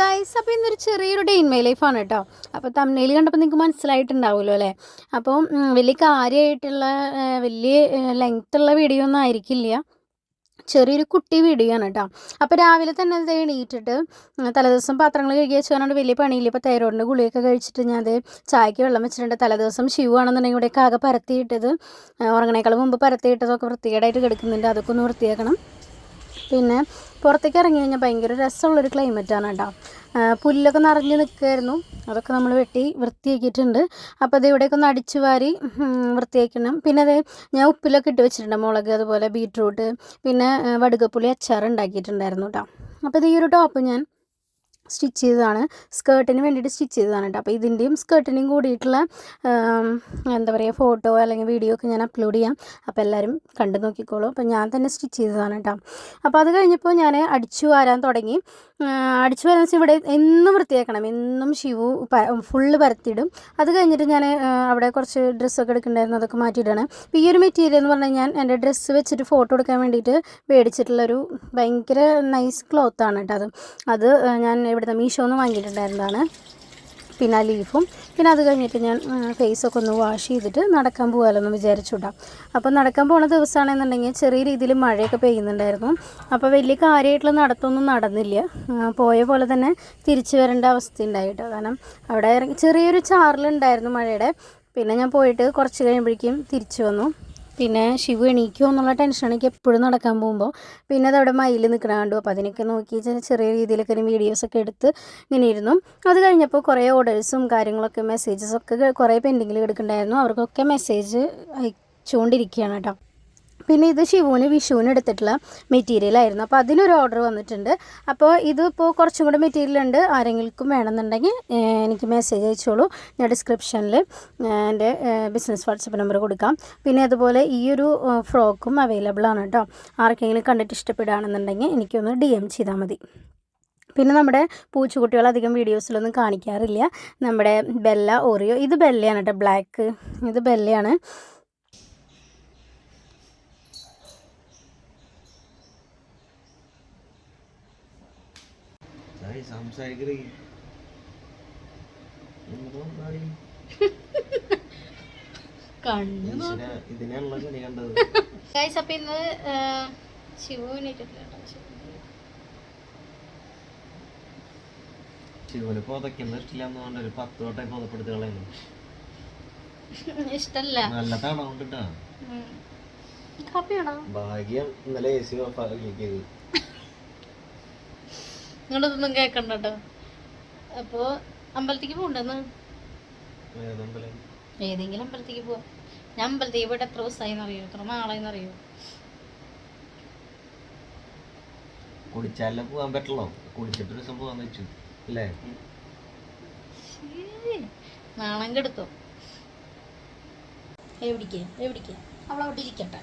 Guys അപ്പോൾ ഇന്നൊരു ചെറിയൊരു ഡേ ഇൻ മൈ ലൈഫാണ് കേട്ടോ അപ്പോൾ തമിഴിൽ കണ്ടപ്പോൾ നിങ്ങൾക്ക് മനസ്സിലായിട്ടുണ്ടാവുമല്ലോ അല്ലേ? അപ്പോൾ വലിയ കാര്യമായിട്ടുള്ള വലിയ ലെങ്ത്തുള്ള വീഡിയോ ഒന്നും ആയിരിക്കില്ല. ചെറിയൊരു കുട്ടി വീഡിയോ ആണ് കേട്ടോ അപ്പോൾ രാവിലെ തന്നെ അത് എണീറ്റിട്ട് തലേദിവസം പാത്രങ്ങൾ കഴുകി വെച്ച് വെച്ചുകൊണ്ട് വലിയ പണിയില്ല. ഇപ്പോൾ തൈറോയിഡിന്റെ ഗുളിയൊക്കെ കഴിച്ചിട്ട് ഞാൻ അത് ചായക്ക് വെള്ളം വെച്ചിട്ടുണ്ട്. തലേദിവസം ശിവ ആണെന്നുണ്ടെങ്കിൽ ഇവിടെയൊക്കെ ആകെ പരത്തിയിട്ടത് ഉറങ്ങണേക്കാൾ മുമ്പ് പരത്തിയിട്ടതൊക്കെ വൃത്തികേടായിട്ട് കിടക്കുന്നുണ്ട്. അതൊക്കെ ഒന്ന് വൃത്തിയാക്കണം. പിന്നെ പുറത്തേക്ക് ഇറങ്ങി കഴിഞ്ഞാൽ ഭയങ്കര രസമുള്ളൊരു ക്ലൈമറ്റാണ് കേട്ടോ. പുല്ലൊക്കെ നിറഞ്ഞ് നിൽക്കുമായിരുന്നു അതൊക്കെ നമ്മൾ വെട്ടി വൃത്തിയാക്കിയിട്ടുണ്ട്. അപ്പോൾ അത് ഇവിടെയൊക്കെ ഒന്ന് അടിച്ചു വാരി വൃത്തിയാക്കണം. പിന്നെ അത് ഞാൻ ഉപ്പിലൊക്കെ ഇട്ട് വെച്ചിട്ടുണ്ട്. മുളക് അതുപോലെ ബീറ്റ്റൂട്ട് പിന്നെ വടുകപ്പുളി അച്ചാർ ഉണ്ടാക്കിയിട്ടുണ്ടായിരുന്നു കേട്ടോ. അപ്പോൾ ഇത് ഈ ഒരു ടോപ്പ് ഞാൻ സ്റ്റിച്ച് ചെയ്തതാണ്. സ്കേർട്ടിന് വേണ്ടിയിട്ട് സ്റ്റിച്ച് ചെയ്തതാണ് കേട്ടോ. അപ്പോൾ ഇതിന്റെയും സ്കേർട്ടിന്റെയും കൂടിയിട്ടുള്ള എന്താ പറയുക ഫോട്ടോ അല്ലെങ്കിൽ വീഡിയോ ഒക്കെ ഞാൻ അപ്ലോഡ് ചെയ്യാം. അപ്പോൾ എല്ലാവരും കണ്ടു നോക്കിക്കോളൂ. അപ്പോൾ ഞാൻ തന്നെ സ്റ്റിച്ച് ചെയ്തതാണ് കേട്ടോ. അപ്പോൾ അത് കഴിഞ്ഞപ്പോൾ ഞാൻ അടിച്ചു വാരാൻ തുടങ്ങി. അടിച്ചു വാരാൻ വെച്ചാൽ ഇവിടെ എന്നും വൃത്തിയാക്കണം. എന്നും ഷിവു ഫുള്ള് പരത്തിയിടും. അത് കഴിഞ്ഞിട്ട് ഞാൻ അവിടെ കുറച്ച് ഡ്രസ്സൊക്കെ എടുക്കണ്ടായിരുന്നു. അതൊക്കെ മാറ്റിയിട്ടാണ്. അപ്പോൾ ഈ ഒരു മെറ്റീരിയൽ എന്ന് പറഞ്ഞാൽ ഞാൻ എന്റെ ഡ്രസ്സ് വെച്ചിട്ട് ഫോട്ടോ എടുക്കാൻ വേണ്ടിയിട്ട് മേടിച്ചിട്ടുള്ളൊരു ഭയങ്കര നൈസ് ക്ലോത്താണ് കേട്ടോ അത്. അത് ആ, ഞാൻ മീശോ മീഷോന്ന് വാങ്ങിയിട്ടുണ്ടായിരുന്നതാണ്. പിന്നെ ആ ലീഫും. പിന്നെ അത് കഴിഞ്ഞിട്ട് ഞാൻ ഫേസൊക്കെ ഒന്ന് വാഷ് ചെയ്തിട്ട് നടക്കാൻ പോകാമല്ലോ വിചാരിച്ചുവിടാം അപ്പോൾ നടക്കാൻ പോണ ദിവസമാണെന്നുണ്ടെങ്കിൽ ചെറിയ രീതിയിൽ മഴയൊക്കെ പെയ്യുന്നുണ്ടായിരുന്നു. അപ്പോൾ വലിയ കാര്യമായിട്ടുള്ള നടത്തൊന്നും നടന്നില്ല. പോയ പോലെ തന്നെ തിരിച്ചു വരേണ്ട അവസ്ഥ ഉണ്ടായിട്ടോ കാരണം അവിടെ ചെറിയൊരു ചാറിലുണ്ടായിരുന്നു മഴയുടെ. പിന്നെ ഞാൻ പോയിട്ട് കുറച്ച് കഴിയുമ്പോഴേക്കും തിരിച്ചു വന്നു. പിന്നെ ശിവ എണീക്കുമോ എന്നുള്ള ടെൻഷനാണ് എനിക്ക് എപ്പോഴും നടക്കാൻ പോകുമ്പോൾ പിന്നെ അതവിടെ മയിൽ നിൽക്കണ അപ്പോൾ അതിനൊക്കെ നോക്കി ചെറിയ രീതിയിലൊക്കെ ഒരു വീഡിയോസൊക്കെ എടുത്ത് ഇങ്ങനെ ഇരുന്നു. അത് കഴിഞ്ഞപ്പോൾ കുറേ ഓർഡേഴ്സും കാര്യങ്ങളൊക്കെ മെസ്സേജസ് ഒക്കെ കുറേ പെൻഡിങ്ങിൽ കിടക്കുന്നുണ്ടായിരുന്നു അവർക്കൊക്കെ മെസ്സേജ് അയച്ചുകൊണ്ടിരിക്കുകയാണ് കേട്ടോ. പിന്നെ ഇത് ശിവുവിന് വിഷുവിന് എടുത്തിട്ടുള്ള മെറ്റീരിയൽ ആയിരുന്നു. അപ്പോൾ അതിനൊരു ഓർഡർ വന്നിട്ടുണ്ട്. അപ്പോൾ ഇതിപ്പോൾ കുറച്ചും കൂടെ മെറ്റീരിയൽ ഉണ്ട്. ആരെങ്കിലും വേണമെന്നുണ്ടെങ്കിൽ എനിക്ക് മെസ്സേജ് അയച്ചോളൂ. ഞാൻ ഡിസ്ക്രിപ്ഷനിൽ എന്റെ ബിസിനസ് വാട്സപ്പ് നമ്പർ കൊടുക്കാം. പിന്നെ അതുപോലെ ഈ ഒരു ഫ്രോക്കും അവൈലബിൾ ആണ് കേട്ടോ. ആർക്കെങ്കിലും കണ്ടിട്ട് ഇഷ്ടപ്പെടുകയാണെന്നുണ്ടെങ്കിൽ എനിക്കൊന്ന് ഡി എം ചെയ്താൽ മതി. പിന്നെ നമ്മുടെ പൂച്ചക്കുട്ടികൾ അധികം വീഡിയോസിലൊന്നും കാണിക്കാറില്ല. നമ്മുടെ ബെല്ല ഓറിയോ ഇത് ബെല്ലയാണ് കേട്ടോ. ബ്ലാക്ക് ഇത് ബെല്ലയാണ്. സംസാരിക്കറി ഇതിനുള്ള കണ്ടത്. ഗൈസ് അപ്പം ഇന്ന്. ശിവന് പുതയ്ക്കുന്ന ഒരു പത്ത് വട്ടം പുതപ്പെടുത്തി കളയുന്നു. ഇഷ്ടല്ല. നല്ല തണവുണ്ടിട്ടാ ഭാഗ്യം ഇന്നലെ എ സി ഓഫാക്കിയത് നിങ്ങളിതൊന്നും കേൾക്കണ്ട കേട്ടോ അപ്പോൾ അമ്പലത്തേക്ക് പോകണ്ടെന്ന് ഏതെങ്കിലും അമ്പലത്തേക്ക് പോവാം. ഞാൻ അമ്പലത്തേക്ക് പോയിട്ട് എത്ര ദിവസമായി അറിയോ എത്ര നാളായി അറിയോ കുടിച്ചാലേ പോകാൻ പറ്റുള്ളൂ? കുടിച്ചിട്ട് ഒരു ദിവസം പോകാൻ വെച്ചു അല്ലേ? നാണം കെടുത്തോ. എവിടേക്ക്? എവിടേക്ക്? അവളവിടെ ഇരിക്കട്ടെ.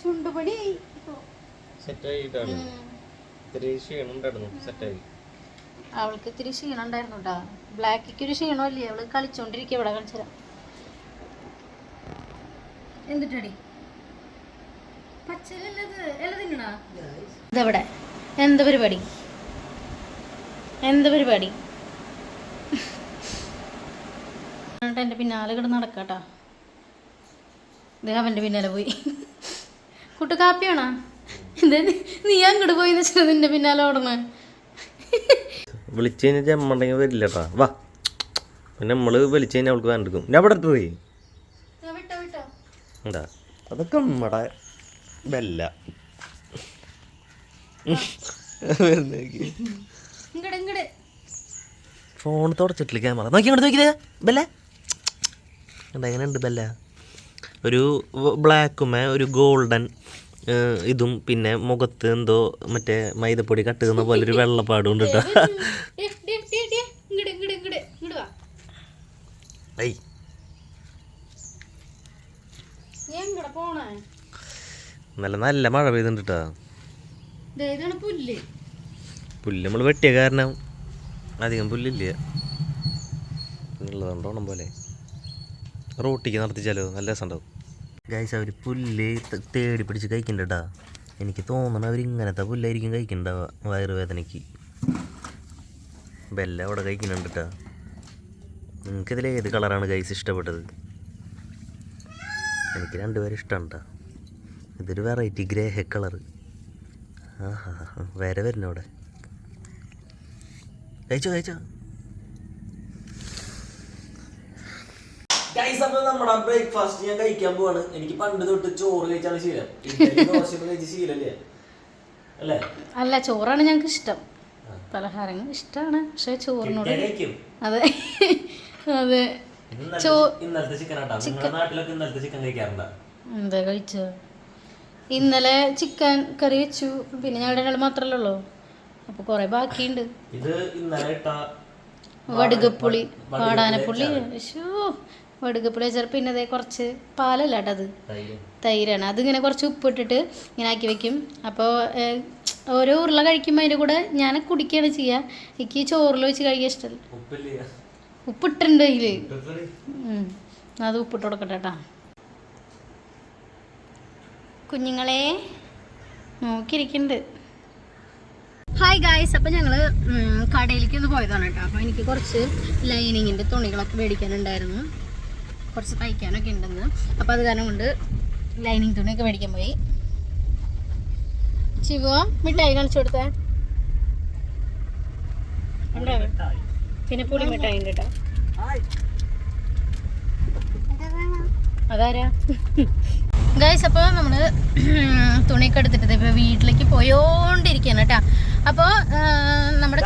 ചുണ്ടുപടി. സെറ്റായിട്ടാണ് ഇത്തിരി ക്ഷീണം ഉണ്ടായിരുന്നു സെറ്റായി. അവൾക്ക് ഇത്തിരി ക്ഷീണം ഉണ്ടായിരുന്നു കേട്ടോ ബ്ലാക്കിക്ക് ഒരു ക്ഷീണമില്ലേ അവൾ കളിച്ചോണ്ടിരിക്കുക ഇവിടെ കളിച്ചരാ എന്തിട്ടടി? ഇതവിടെ. എന്ത് പരിപാടി? എന്ത് പരിപാടി? എന്നിട്ട് എന്റെ പിന്നാലെ കിടന്ന് നടക്കാട്ടാ. ഇത് അവന്റെ പിന്നാലെ പോയി. കുട്ടു കാപ്പിയാണോ? എന്താ നീ അങ്ങോട്ട് പോയി വെച്ചാൽ നിന്റെ പിന്നാലെ ഓടണേ. വിളിച്ചു കഴിഞ്ഞാൽ ചമ്മണ്ടെങ്കിൽ വരില്ല കേട്ടാ വാ. പിന്നെ നമ്മൾ വിളിച്ചു കഴിഞ്ഞാൽ അവൾക്ക് വേണ്ടെടുക്കും ഞാൻ അവിടെ പോയി. വിട്ടോ വിട്ടോ. എന്താ? അതൊക്കെ നമ്മടെ ബെല്ല. ഇങ്ങട് ഇങ്ങട്. ഫോൺ തുടച്ചിട്ടില്ല ക്യാമറ നോക്കി അങ്ങോട്ട് നോക്കിയതേ ബെല്ല. എന്താ എങ്ങനെയുണ്ട് ബെല്ല? ഒരു ബ്ലാക്കുമേ ഒരു ഗോൾഡൻ ഇതും പിന്നെ മുഖത്ത് എന്തോ മറ്റേ മൈദപ്പൊടി കട്ടുന്ന പോലെ ഒരു വെള്ളപ്പാടും ഉണ്ട് കേട്ടോ. നല്ല നല്ല മഴ പെയ്തുണ്ട് കേട്ടോ. പുല്ല്. നമ്മൾ വെട്ടിയ കാരണം അധികം പുല്ലില്ല. പോലെ. റോട്ടിക്ക് നടത്തിച്ചാലോ? നല്ല രസമുണ്ടാവും. ഗൈസ് അവർ പുല്ല് തേടി പിടിച്ച് കഴിക്കണ്ടാ എനിക്ക് തോന്നണം അവർ ഇങ്ങനത്തെ പുല്ലായിരിക്കും കഴിക്കണ്ട വയറുവേദനയ്ക്ക്. ബെല്ല അവിടെ കഴിക്കുന്നുണ്ട് കേട്ടോ നിങ്ങൾക്കിതിൽ ഏത് കളറാണ് ഗൈസ് ഇഷ്ടപ്പെട്ടത്? എനിക്ക് രണ്ടുപേരും ഇഷ്ടമുണ്ട ഇതൊരു വെറൈറ്റി ഗ്രേ കളർ ആഹാ വരെ വരുന്നവിടെ കഴിച്ചോ കഴിച്ചോ. ഗൈസ് അപ്പോൾ നമ്മുടെ ബ്രേക്ക്ഫാസ്റ്റ് ഞാൻ കഴിക്കാൻ പോവാണ്. എനിക്ക് പണ്ട് തൊട്ട് ചോറ് കഴിച്ചാണ് ശീലം. ദോശയൊന്നും കഴിച്ച് ശീലല്ലേ? അല്ലേ? അല്ല ചോറാണ് ഞങ്ങൾക്ക് ഇഷ്ടം. പലഹാരങ്ങൾ ഇഷ്ടമാണ് പക്ഷെ ചോറിനോട് അതെ. അതെ. ഇന്നലത്തെ ചിക്കൻ ആട്ടാ. നിങ്ങളുടെ നാട്ടിലൊക്കെ ഇന്നലത്തെ ചിക്കൻ കഴിക്കാറുണ്ടോ? എന്താ കഴിച്ച? ഇന്നലെ ചിക്കൻ കറി വെച്ചു. പിന്നെ ഞങ്ങളുടെ രണ്ടാൾ മാത്രമല്ലേ ഉള്ളൂ. അപ്പോൾ കുറേ ബാക്കിയുണ്ട്. ഇത് ഇന്നലെ വടുകപ്പുളി വാടാനപ്പുള്ളി ശോ വടുകപ്പുളി വെച്ചാൽ പിന്നെ അതേ കുറച്ച് പാലല്ല കേട്ടോ അത്. തൈര്. തൈരാണ്. അതിങ്ങനെ കുറച്ച് ഉപ്പിട്ടിട്ട് ഇങ്ങനെ ആക്കി വെക്കും. അപ്പോൾ ഓരോ ഉരുള കഴിക്കുമ്പോൾ അതിന്റെ കൂടെ ഞാൻ കുടിക്കുകയാണ് ചെയ്യുക എനിക്ക് ചോറിൽ വെച്ച് കഴിക്കാൻ ഇഷ്ടമല്ല ഉപ്പിട്ടുണ്ട് അതിൽ അത് ഉപ്പിട്ട് കൊടുക്കട്ടെ കേട്ടോ കുഞ്ഞുങ്ങളെ നോക്കിയിരിക്കുന്നുണ്ട് ഹായ് ഗായ്സ് അപ്പം ഞങ്ങൾ കടയിലേക്ക് ഒന്ന് പോയതാണ് കേട്ടോ അപ്പോൾ എനിക്ക് കുറച്ച് ലൈനിങ്ങിന്റെ തുണികളൊക്കെ മേടിക്കാനുണ്ടായിരുന്നു. കുറച്ച് തയ്ക്കാനൊക്കെ ഉണ്ടെന്ന്. അപ്പോൾ അത് കാരണം കൊണ്ട് ലൈനിങ് തുണിയൊക്കെ മേടിക്കാൻ പോയി. ശിവോ മിഠായി കാണിച്ചു കൊടുത്തേ. പിന്നെ പുളി മിഠായി ഉണ്ട് കേട്ടോ. അതാരാ? ഗൈസ് അപ്പോൾ നമ്മൾ തുണിയൊക്കെ എടുത്തിട്ട് ഇപ്പോൾ വീട്ടിലേക്ക് പോയോണ്ടിരിക്കുകയാണ് കേട്ടോ. അപ്പോൾ നമ്മുടെ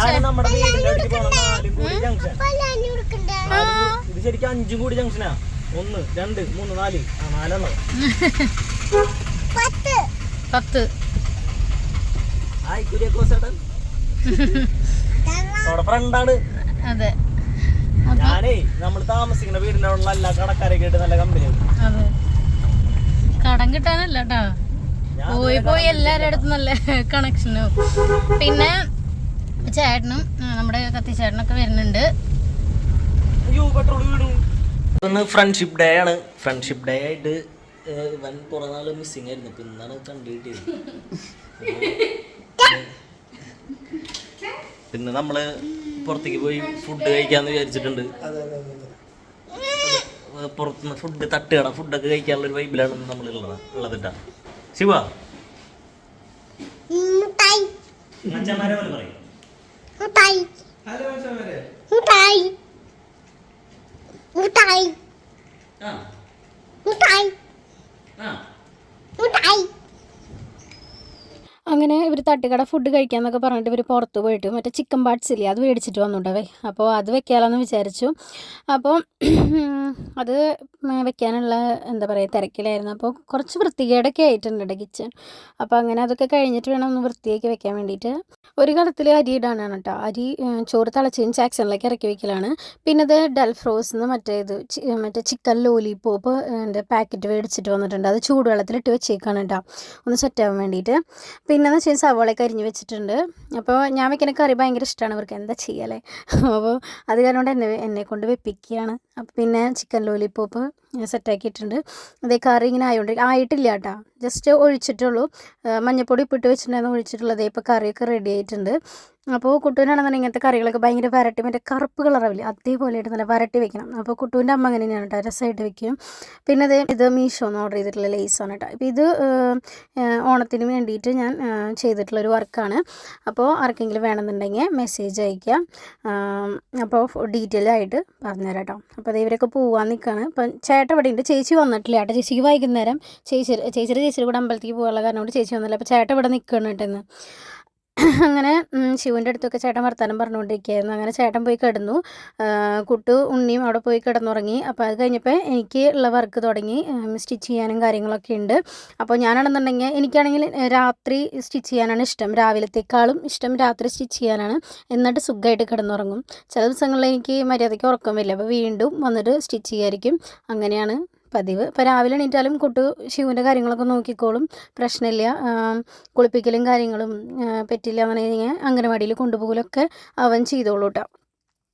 അഞ്ചും കൂടി ജംഗ്ഷനാ ഒന്ന് രണ്ട് മൂന്ന് നാല്. ആ നാലെണ്ണം. പത്ത്. ആയി കുര്യാക്കോസ് ചേട്ടൻ അവിടെ ഫ്രണ്ടാണ് അതെ. ഞാനേ നമ്മൾ താമസിക്കുന്ന വീടിന്റെ അവിടെ എല്ലാ കടക്കാരൊക്കെ ആയിട്ട് നല്ല കമ്പനിയാണ് അതെ. കടം കിട്ടാനല്ല കേട്ടോ പോയി പോയി എല്ലാവരുടെ അടുത്തും നല്ല കണക്ഷനും പിന്നെ ചേട്ടനും നമ്മുടെ കത്തി ചേട്ടനൊക്കെ വരുന്നുണ്ട് പെട്രോൾ വീണു. ഇന്ന് ഫ്രണ്ട്ഷിപ്പ് ഡേ ആണ്. ഫ്രണ്ട്ഷിപ്പ് ഡേ ആയിട്ട് വൻ ഇവൻ കുറെ മിസ്സിങ് ആയിരുന്നു. അപ്പൊ ഇന്നാണ് കണ്ടു കിട്ടിയത് പിന്നെ നമ്മൾ പുറത്തേക്ക് പോയി ഫുഡ് കഴിക്കാന്ന് വിചാരിച്ചിട്ടുണ്ട്. പുറത്തുനിന്ന് ഫുഡ് തട്ടുകട ഫുഡൊക്കെ കഴിക്കാനുള്ള ഒരു വൈബിലാണ് നമ്മൾ ഉള്ളത് ഉള്ളതിട്ടാ ശിവ. മച്ചന്മാരെ പോലെ പറയും. ആ ആ അങ്ങനെ ഇവർ തട്ടുകട ഫുഡ് കഴിക്കാന്നൊക്കെ പറഞ്ഞിട്ട് ഇവർ പുറത്ത് പോയിട്ട്. മറ്റേ ചിക്കൻ പാർട്സ് ഇല്ലേ അത് മേടിച്ചിട്ട് വന്നിട്ടുണ്ടവേ അപ്പോൾ അത് വെക്കാമെന്ന് വിചാരിച്ചു. അപ്പോൾ അത് വെക്കാനുള്ള എന്താ പറയുക തിരക്കിലായിരുന്നു. അപ്പോൾ കുറച്ച് വൃത്തികേടൊക്കെ ആയിട്ടുണ്ട് കേട്ടോ കിച്ചൺ അപ്പോൾ അങ്ങനെ അതൊക്കെ കഴിഞ്ഞിട്ട് വേണം ഒന്ന് വൃത്തിയാക്കി വെക്കാൻ വേണ്ടിയിട്ട് ഒരു കലത്തിൽ അരി ഇടാനാണ് കേട്ടോ അരി ചോറ് തിളച്ചതിന് ചാക്സണിലേക്ക് ഇറക്കി വെക്കലാണ്. പിന്നെ ഇത് ഡൽഫ്രോസ് എന്ന് മറ്റേ ഇത് മറ്റേ ചിക്കൻ ലോലിപോപ്പ് എന്റെ പാക്കറ്റ് മേടിച്ചിട്ട് വന്നിട്ടുണ്ട്. അത് ചൂടുവെള്ളത്തിലിട്ട് വെച്ചേക്കാണ് കേട്ടോ ഒന്ന് സെറ്റ് ആവാൻ വേണ്ടിയിട്ട് പിന്നെന്ന് വെച്ചാൽ സവോളയൊക്കെ അരിഞ്ഞ് വെച്ചിട്ടുണ്ട്. അപ്പോൾ ഞാൻ വെക്കുന്ന കറി ഭയങ്കര ഇഷ്ടമാണ് ഇവർക്ക്. എന്താ ചെയ്യല്ലേ അപ്പോൾ അത് കാരണം എന്നെ എന്നെ കൊണ്ട് വെപ്പിക്കുകയാണ് അപ്പോൾ പിന്നെ ചിക്കൻ ലോലിപോപ്പ് സെറ്റാക്കിയിട്ടുണ്ട് അതേ കറി ഇങ്ങനെ ആയതുകൊണ്ട് ആയിട്ടില്ല കേട്ടോ ജസ്റ്റ് ഒഴിച്ചിട്ടുള്ളൂ മഞ്ഞപ്പൊടി ഇപ്പിട്ട് വെച്ചിട്ടുണ്ടായിരുന്നു ഒഴിച്ചിട്ടുള്ളത്. ഇപ്പോൾ കറിയൊക്കെ റെഡി ആയിട്ടുണ്ട്. അപ്പോൾ കുട്ടൂനാണെന്നുണ്ടെങ്കിൽ ഇങ്ങനത്തെ കറികളൊക്കെ ഭയങ്കര വരട്ടി മറ്റേ കറുപ്പ് കളറാവില്ലേ അതേപോലെ ആയിട്ട് നല്ല വരട്ടി വെക്കണം. അപ്പോൾ കുട്ടൂന്റെ അമ്മ അങ്ങനെ തന്നെയാണ് കേട്ടോ രസമായിട്ട് വെക്കും. പിന്നെ അതേ ഇത് മീഷോന്ന് ഓർഡർ ചെയ്തിട്ടുള്ള ലേസാണ് കേട്ടോ. ഇപ്പോൾ ഇത് ഓണത്തിന് വേണ്ടിയിട്ട് ഞാൻ ചെയ്തിട്ടുള്ള ചെയ്തിട്ടുള്ളൊരു വർക്കാണ്. അപ്പോൾ ആർക്കെങ്കിലും വേണമെന്നുണ്ടെങ്കിൽ മെസ്സേജ് അയക്കാം അപ്പോൾ ഡീറ്റെയിൽ ആയിട്ട് പറഞ്ഞുതരാം കേട്ടോ. അപ്പോൾ അത് ഇവരൊക്കെ പോവാൻ നിൽക്കുകയാണ് അപ്പം ചേട്ടൻ ഇവിടെ ഉണ്ട് ചേച്ചി വന്നിട്ടില്ല കേട്ടോ. ചേച്ചിക്ക് വൈകുന്നേരം ചേച്ചി ചേച്ചിയുടെ ചേച്ചിയുടെ കൂടെ അമ്പലത്തിൽ പോകാനുള്ള കാരണം കൊണ്ട് ചേച്ചി വന്നില്ല. അപ്പോൾ ചേട്ടൻ ഇവിടെ നിൽക്കണം കേട്ടോ അങ്ങനെ ശിവന്റെ അടുത്തൊക്കെ ചേട്ടൻ വർത്തമാനം പറഞ്ഞുകൊണ്ടിരിക്കുകയായിരുന്നു. അങ്ങനെ ചേട്ടൻ പോയി കിടന്നു. കുട്ടു ഉണ്ണിയും അവിടെ പോയി കിടന്നുറങ്ങി. അപ്പോൾ അത് കഴിഞ്ഞപ്പോൾ എനിക്ക് ഉള്ള വർക്ക് തുടങ്ങി. സ്റ്റിച്ച് ചെയ്യാനും കാര്യങ്ങളൊക്കെ ഉണ്ട്. അപ്പോൾ ഞാനാണെന്നുണ്ടെങ്കിൽ എനിക്കാണെങ്കിൽ രാത്രി സ്റ്റിച്ച് ചെയ്യാനാണ് ഇഷ്ടം. രാവിലത്തേക്കാളും ഇഷ്ടം രാത്രി സ്റ്റിച്ച് ചെയ്യാനാണ്. എന്നിട്ട് സുഖമായിട്ട് കിടന്നുറങ്ങും. ചില ദിവസങ്ങളിൽ എനിക്ക് മര്യാദയ്ക്ക് ഉറക്കം വരില്ല. അപ്പോൾ വീണ്ടും വന്നിട്ട് സ്റ്റിച്ച് ചെയ്യായിരിക്കും. അങ്ങനെയാണ് പതിവ്. ഇപ്പോൾ രാവിലെ എണീറ്റാലും കുട്ടു ശിവന്റെ കാര്യങ്ങളൊക്കെ നോക്കിക്കോളും. പ്രശ്നമില്ല. കുളിപ്പിക്കലും കാര്യങ്ങളും പറ്റില്ല. അങ്ങനെ അങ്കനവാടിയിൽ കൊണ്ടുപോകലൊക്കെ അവൻ ചെയ്തോളൂ കേട്ടോ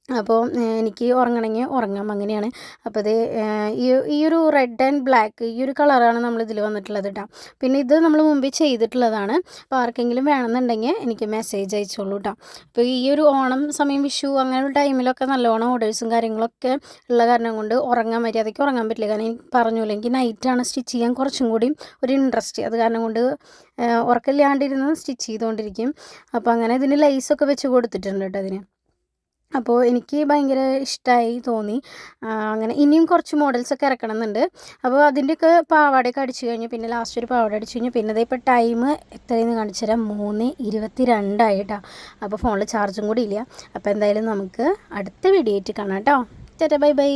അപ്പോൾ എനിക്ക് ഉറങ്ങണമെങ്കിൽ ഉറങ്ങാം. അങ്ങനെയാണ്. അപ്പോൾ ഇത് ഈ ഒരു റെഡ് ആൻഡ് ബ്ലാക്ക് ഈ ഒരു കളറാണ് നമ്മൾ ഇതിൽ വന്നിട്ടുള്ളത് കേട്ടോ പിന്നെ ഇത് നമ്മൾ മുമ്പേ ചെയ്തിട്ടുള്ളതാണ്. അപ്പോൾ ആർക്കെങ്കിലും വേണമെന്നുണ്ടെങ്കിൽ എനിക്ക് മെസ്സേജ് അയച്ചോളൂ കേട്ടോ അപ്പോൾ ഈ ഒരു ഓണം സമയം വിഷു അങ്ങനെയുള്ള ടൈമിലൊക്കെ നല്ലോണം ഓർഡേഴ്സും കാര്യങ്ങളൊക്കെ ഉള്ള കാരണം കൊണ്ട് ഉറങ്ങാൻ മര്യാദയ്ക്ക് ഉറങ്ങാൻ പറ്റില്ല. കാരണം എനിക്ക് പറഞ്ഞില്ല എനിക്ക് നൈറ്റാണ് സ്റ്റിച്ച് ചെയ്യാൻ കുറച്ചും കൂടി ഒരു ഇൻട്രസ്റ്റ് അത് കാരണം കൊണ്ട് ഉറക്കില്ലാണ്ടിരുന്ന് സ്റ്റിച്ച് ചെയ്തുകൊണ്ടിരിക്കും അപ്പോൾ അങ്ങനെ ഇതിന് ലൈസൊക്കെ വെച്ച് കൊടുത്തിട്ടുണ്ട് കേട്ടോ അതിന് അപ്പോൾ എനിക്ക് ഭയങ്കര ഇഷ്ടമായി തോന്നി. അങ്ങനെ ഇനിയും കുറച്ച് മോഡൽസൊക്കെ ഇറക്കണം എന്നുണ്ട് അപ്പോൾ അതിന്റെയൊക്കെ പാവാടയൊക്കെ അടിച്ചു കഴിഞ്ഞു. പിന്നെ ലാസ്റ്റ് ഒരു പാവാട അടിച്ചു കഴിഞ്ഞു. പിന്നെ ഇപ്പോൾ ടൈം എത്രയെന്ന് കാണിച്ചു തരാം. മൂന്ന് ഇരുപത്തി രണ്ടായി കേട്ടോ അപ്പോൾ ഫോണിൽ ചാർജും കൂടി ഇല്ല. അപ്പോൾ എന്തായാലും നമുക്ക് അടുത്ത വീഡിയോ ആയിട്ട് കാണാം കേട്ടോ ചേട്ടാ ബൈ ബൈ